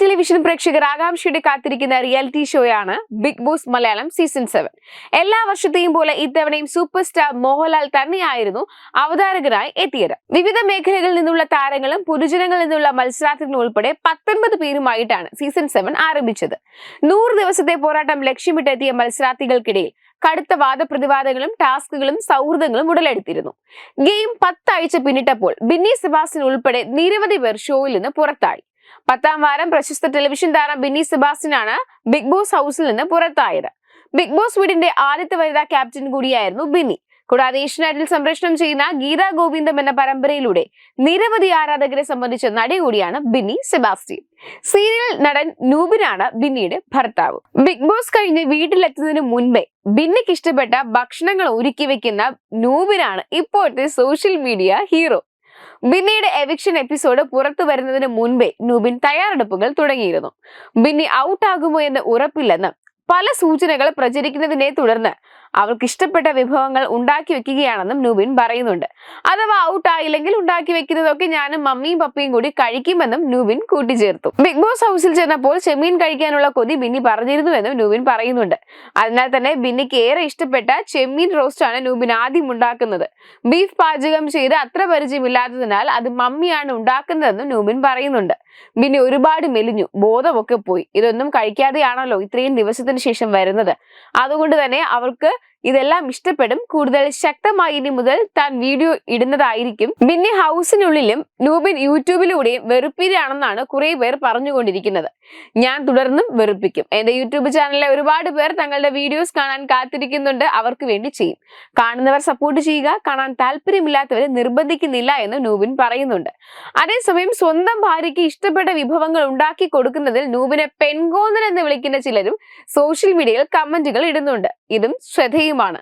Television പ്രേക്ഷകർ ആകാംക്ഷയുടെ കാത്തിരിക്കുന്ന reality ഷോയാണ് Bigg Boss Malayalam season seven. എല്ലാ വർഷത്തെയും പോലെ ഇത്തവണയും സൂപ്പർ സ്റ്റാർ മോഹൻലാൽ തന്നെയായിരുന്നു അവതാരകനായി എത്തിയത്. വിവിധ മേഖലകളിൽ നിന്നുള്ള താരങ്ങളും പൊതുജനങ്ങളിൽ നിന്നുള്ള മത്സരാർത്ഥികളും ഉൾപ്പെടെ പത്തൊൻപത് പേരുമായിട്ടാണ് സീസൺ സെവൻ ആരംഭിച്ചത്. നൂറ് ദിവസത്തെ പോരാട്ടം ലക്ഷ്യമിട്ടെത്തിയ മത്സരാർത്ഥികൾക്കിടയിൽ കടുത്ത വാദപ്രതിവാദങ്ങളും ടാസ്കുകളും സൗഹൃദങ്ങളും ഉടലെടുത്തിരുന്നു. ഗെയിം പത്താഴ്ച പിന്നിട്ടപ്പോൾ ബിന്നി സെബാസിൻ ഉൾപ്പെടെ നിരവധി പേർ ഷോയിൽ നിന്ന് പുറത്തായി. പത്താം വാരം പ്രശസ്ത ടെലിവിഷൻ താരം ബിന്നി സെബാസ്റ്റ്യനാണ് ബിഗ് ബോസ് ഹൗസിൽ നിന്ന് പുറത്തായത്. ബിഗ് ബോസ് വീടിന്റെ ആദ്യത്തെ വനിതാ ക്യാപ്റ്റൻ കൂടിയായിരുന്നു ബിന്നി. കൂടാതെ ഏഷ്യനാറ്റിൽ സംപ്രേഷണം ചെയ്യുന്ന ഗീതാ ഗോവിന്ദം എന്ന പരമ്പരയിലൂടെ നിരവധി ആരാധകരെ സംബന്ധിച്ച നടി കൂടിയാണ് ബിന്നി സെബാസ്റ്റ്യൻ സീരിയൽ നടൻ നൂബിനാണ് ബിന്നിയുടെ ഭർത്താവ്. ബിഗ് ബോസ് കഴിഞ്ഞ് വീട്ടിലെത്തുന്നതിന് മുൻപേ ബിന്നിക്ക് ഇഷ്ടപ്പെട്ട ഭക്ഷണങ്ങൾ ഒരുക്കി വെക്കുന്ന നൂബിനാണ് ഇപ്പോഴത്തെ സോഷ്യൽ മീഡിയ ഹീറോ ബിന്നിയുടെ എവിക്ഷൻ എപ്പിസോഡ് പുറത്തു വരുന്നതിന് മുൻപേ നുബിൻ തയ്യാറെടുപ്പുകൾ തുടങ്ങിയിരുന്നു. ബിന്നി ഔട്ടാകുമോ എന്ന് ഉറപ്പില്ലെന്ന് പല സൂചനകൾ പ്രചരിക്കുന്നതിനെ തുടർന്ന് അവൾക്ക് ഇഷ്ടപ്പെട്ട വിഭവങ്ങൾ ഉണ്ടാക്കി വെക്കുകയാണെന്നും നുബിൻ പറയുന്നുണ്ട്. അഥവാ ഔട്ട് ആയില്ലെങ്കിൽ ഉണ്ടാക്കി വെക്കുന്നതൊക്കെ ഞാനും മമ്മിയും പപ്പിയും കൂടി കഴിക്കുമെന്നും നുബിൻ കൂട്ടിച്ചേർത്തു. ബിഗ് ബോസ് ഹൗസിൽ ചെന്നപ്പോൾ ചെമ്മീൻ കഴിക്കാനുള്ള കൊതി ബിന്നി പറഞ്ഞിരുന്നുവെന്നും നുബിൻ പറയുന്നുണ്ട്. അതിനാൽ തന്നെ ബിന്നിക്ക് ഏറെ ഇഷ്ടപ്പെട്ട ചെമ്മീൻ റോസ്റ്റ് ആണ് നുബിൻ ആദ്യം ഉണ്ടാക്കുന്നത്. ബീഫ് പാചകം ചെയ്ത് അത്ര പരിചയമില്ലാത്തതിനാൽ അത് മമ്മിയാണ് ഉണ്ടാക്കുന്നതെന്നും നുബിൻ പറയുന്നുണ്ട്. ബിന്നി ഒരുപാട് മെലിഞ്ഞു. ബോധമൊക്കെ പോയി. ഇതൊന്നും കഴിക്കാതെയാണല്ലോ ഇത്രയും ദിവസത്തിന് ശേഷം വരുന്നത്. അതുകൊണ്ട് തന്നെ അവർക്ക് ഇതെല്ലാം ഇഷ്ടപ്പെടും. കൂടുതൽ ശക്തമായി ഇനി മുതൽ താൻ വീഡിയോ ഇടുന്നതായിരിക്കും. ബിന്നി ഹൗസിനുള്ളിലും നൂബിൻ യൂട്യൂബിലൂടെയും വെറുപ്പിരാണെന്നാണ് കുറെ പേർ പറഞ്ഞുകൊണ്ടിരിക്കുന്നത്. ഞാൻ തുടർന്നും വെറുപ്പിക്കും. എന്റെ യൂട്യൂബ് ചാനലിലെ ഒരുപാട് പേർ തങ്ങളുടെ വീഡിയോസ് കാണാൻ കാത്തിരിക്കുന്നുണ്ട്. അവർക്ക് വേണ്ടി ചെയ്യും. കാണുന്നവർ സപ്പോർട്ട് ചെയ്യുക. കാണാൻ താല്പര്യമില്ലാത്തവരെ നിർബന്ധിക്കുന്നില്ല എന്ന് നൂബിൻ പറയുന്നുണ്ട്. അതേസമയം സ്വന്തം ഭാര്യയ്ക്ക് ഇഷ്ടപ്പെട്ട വിഭവങ്ങൾ ഉണ്ടാക്കി കൊടുക്കുന്നതിൽ നൂബിനെ പെൺകോന്നൻ എന്ന് വിളിക്കുന്ന ചിലരും സോഷ്യൽ മീഡിയയിൽ കമന്റുകൾ ഇടുന്നുണ്ട്. ഇതും ശ്രദ്ധേയമാണ്